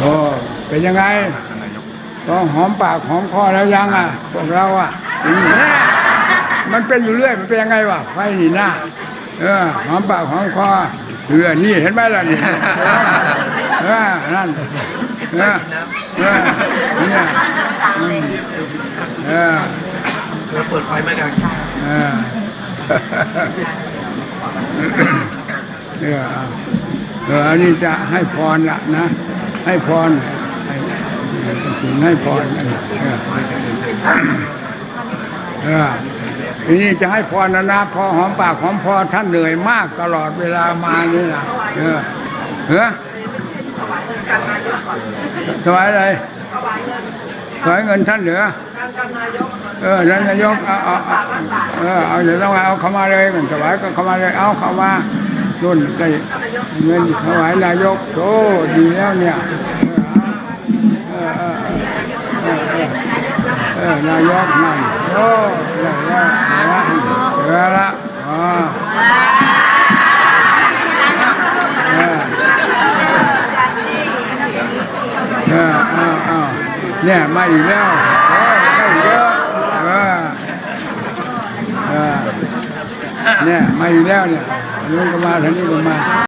โอ้เป็นยังไงก็หอมปากหอมคอแล้วยังอะพวกเราอะมันเป็นอยู่เรื่อยมันเป็นยังไงวะไฟนี่หน้าเออหอมปากหอมคอเรือนี่เห็นไหมล่ะนี่เออนั่นเออเออเนี่ยอืมเออเราเปิดไฟไม่ด้เออเออเออ ออนนี้จะให้พรละนะ ให้พรให้สิ่งให้พรเออทีนี้จะให้พรนะนะพอหอมปากหอมคอท่านเหนื่อยมากตลอดเวลามานี่นะเออเออถวายอะไรถวายเงินท่านเหนือเออท่านนายกเอาเอาเอาเออเอาอย่าต้องเอาเข้ามาเลยมันถวายก็เข้ามาเลยเอาเข้ามา นุ่นได้เงินถวายนายกโอ้ดีแล้วเนี่ยเออเออเออเออนายกนั่นโอ้ได้แล้วได้แล้วละอ๋อเอออเอาเนี่ยมาอีกแล้วโอ้ได้เยอะเออเออเนี่ยมาอีกแล้วเนี่ย อันนู้นก็มาทางนี้ก็มา